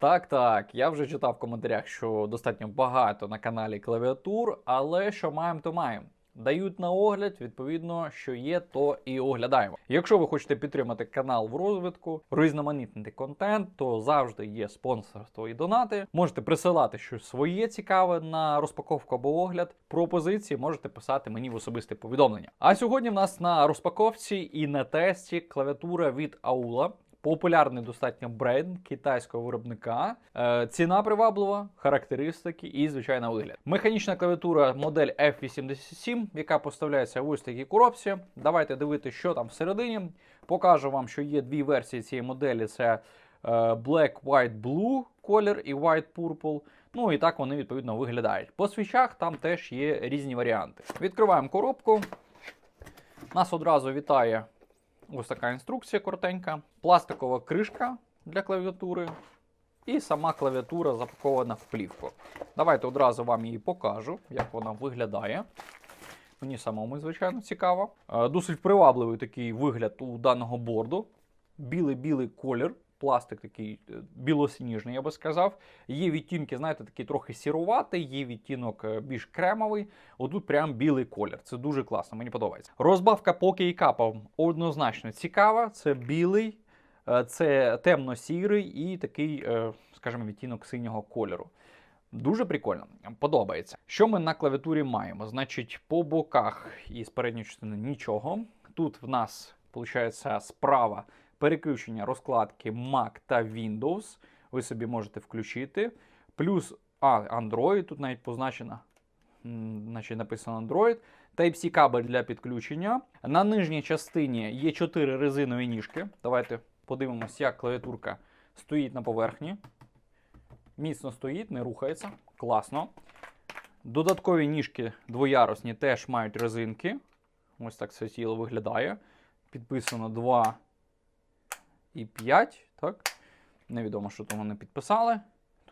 Так, так, я вже читав в коментарях, що достатньо багато на каналі клавіатур, але що маємо, то маємо. Дають на огляд, відповідно, що є, то і оглядаємо. Якщо ви хочете підтримати канал в розвитку, різноманітний контент, то завжди є спонсорство і донати. Можете присилати щось своє цікаве на розпаковку або огляд. Пропозиції можете писати мені в особисте повідомлення. А сьогодні в нас на розпаковці і на тесті клавіатура від Aula. Популярний достатньо бренд китайського виробника. Е, ціна приваблива, характеристики і звичайно вигляд. Механічна клавіатура модель F87, яка поставляється в ось такій коробці. Давайте дивитися, що там всередині. Покажу вам, що є дві версії цієї моделі: це е, Black, White, Blue колір і White Purple. Ну і так вони відповідно виглядають. По свічах там теж є різні варіанти. Відкриваємо коробку. Нас одразу вітає Ось така інструкція коротенька, пластикова кришка для клавіатури, і сама клавіатура запакована в плівку. Давайте одразу вам її покажу, як вона виглядає. Мені самому, звичайно, цікаво. Е, Досить привабливий такий вигляд у даного борду. Білий-білий колір. Пластик такий е, білосніжний, я би сказав. Є відтінки, знаєте, такий трохи сіруватий, є відтінок е, більш кремовий. Отут прям білий колір. Це дуже класно, мені подобається. Розбавка по кейкапам однозначно цікава. Це білий, е, це темно-сірий і такий, скажімо, відтінок синього кольору. Дуже прикольно, подобається. Що ми на клавіатурі маємо? Значить, по боках і з передньої частини нічого. Тут в нас, виходить, справа переключення розкладки Mac та Windows. Ви собі можете включити. Плюс а, Android, тут навіть позначено, значить написано Android. Type-C кабель для підключення. На нижній частині є 4 резинові ніжки. Давайте подивимося, як клавіатурка стоїть на поверхні. Міцно стоїть, не рухається. Класно. Додаткові ніжки двоярусні теж мають резинки. Ось так це тіло виглядає. Підписано 2 і 5. Так? Невідомо, що там вони підписали.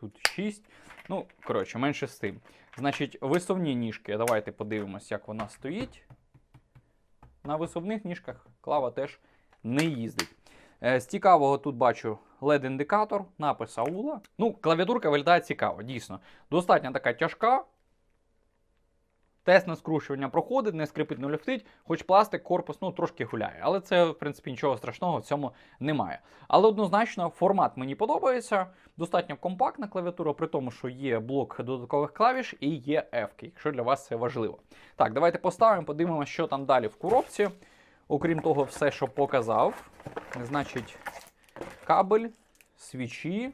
Тут 6. Ну, коротше, менше з тим. Значить, висувні ніжки. Давайте подивимось, як вона стоїть. На висувних ніжках клава теж не їздить. Е, З цікавого тут бачу LED-індикатор, напис AULA. Ну, клавіатурка виглядає цікаво, дійсно. Достатньо така тяжка. Тест на скручування проходить, не скрипить, не люфтить, хоч пластик, корпус ну, трошки гуляє. Але це, в принципі, нічого страшного в цьому немає. Але однозначно формат мені подобається. Достатньо компактна клавіатура, при тому, що є блок додаткових клавіш і є F, якщо для вас це важливо. Так, давайте поставимо, подивимося, що там далі в коробці. Окрім того, все, що показав. Значить, кабель, свічі.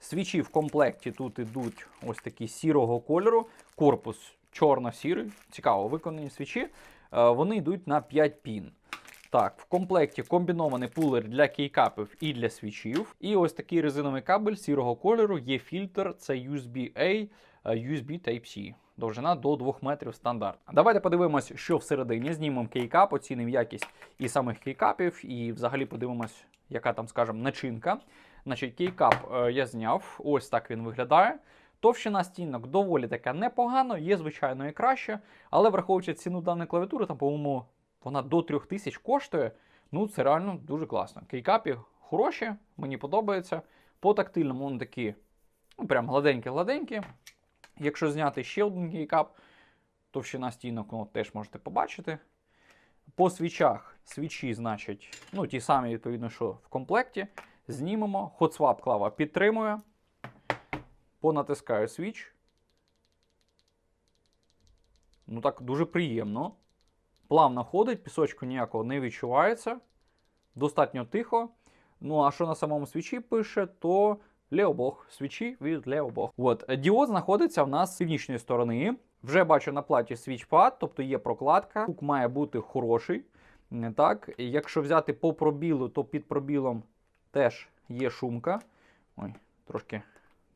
Свічі в комплекті тут ідуть ось такі сірого кольору. Корпус чорно-сірий. Цікаво, виконані свічі. Е, Вони йдуть на 5 пін. Так, в комплекті комбінований пулер для кейкапів і для свічів. І ось такий резиновий кабель сірого кольору. Є фільтр, це USB-A, е, USB Type-C. Довжина до 2 метрів стандарт. Давайте подивимось, що всередині. Знімемо кейкап, оцінимо якість і самих кейкапів, і взагалі подивимось, яка там, скажімо, начинка. Значить, кейкап е, я зняв. Ось так він виглядає. Товщина стінок доволі така непогано, є, звичайно, і краще. Але враховуючи ціну даної клавіатури, там, по-моєму, вона до 3000 коштує. Ну, це реально дуже класно. Кейкапі хороші, мені подобається. По тактильному вони такі, ну, прям гладенькі-гладенькі. Якщо зняти ще один кейкап, товщина стінок ну, теж можете побачити. По свічах свічі, значить, ну, ті самі, відповідно, що в комплекті. Знімемо. HotSwap клава підтримує. Понатискаю свіч. Ну так, дуже приємно. Плавно ходить, пісочку ніякого не відчувається. Достатньо тихо. Ну, а що на самому свічі пише, то Леобог. Свічі від Леобог. От, діод знаходиться в нас з північної сторони. Вже бачу на платі свічпад, тобто є прокладка. Звук має бути хороший. Так, якщо взяти по пробілу, то під пробілом теж є шумка. Ой, трошки,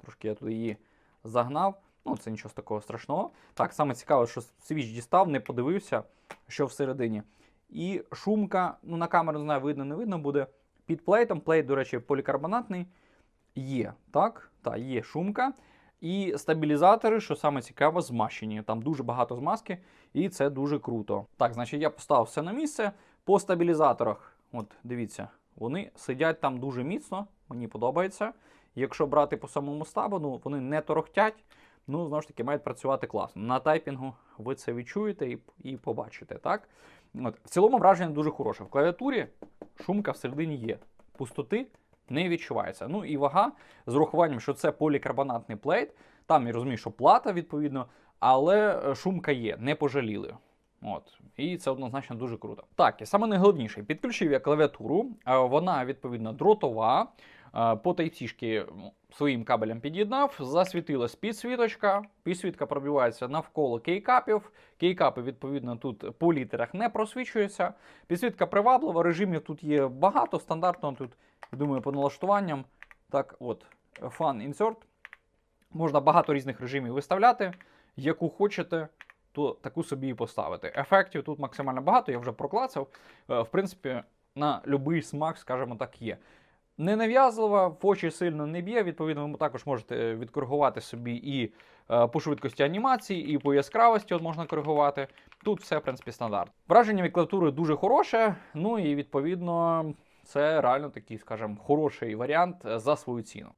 трошки я тут її загнав. Ну, це нічого такого страшного. Так, саме цікаве, що свіч дістав, не подивився, що всередині. І шумка, ну на камеру не знаю, видно, не видно буде. Під плейтом, плейт, до речі, полікарбонатний. Є, так, так, є шумка. І стабілізатори, що саме цікаво, змащені. Там дуже багато змазки, і це дуже круто. Так, значить, я поставив все на місце. По стабілізаторах, от дивіться, вони сидять там дуже міцно, мені подобається. Якщо брати по самому стабу, ну вони не торохтять, ну знову ж таки мають працювати класно. На тайпінгу ви це відчуєте і, і побачите, так? От. В цілому враження дуже хороше. В клавіатурі шумка всередині є. Пустоти не відчувається. Ну і вага з урахуванням, що це полікарбонатний плейт. Там я розумію, що плата відповідно, але е, шумка є, не пожаліли. От, і це однозначно дуже круто. Так, і саме найголовніше, підключив я клавіатуру, вона відповідно дротова. По Type-C своїм кабелем під'єднав, засвітилась підсвіточка. Підсвітка пробивається навколо кейкапів. Кейкапи, відповідно, тут по літерах не просвічуються. Підсвітка приваблива, режимів тут є багато. Стандартно тут, думаю, по налаштуванням. Так, от, Fun Insert. Можна багато різних режимів виставляти, яку хочете, то таку собі і поставити. Ефектів тут максимально багато, я вже проклацав. Е, В принципі, на будь-який смак, скажімо так, є. Не нав'язлива, в очі сильно не б'є. Відповідно, ви також можете відкоригувати собі і е, по швидкості анімації, і по яскравості от можна коригувати. Тут все, в принципі, стандарт. Враження від клавіатури дуже хороше. Ну і відповідно, це реально такий, скажімо, хороший варіант е, за свою ціну.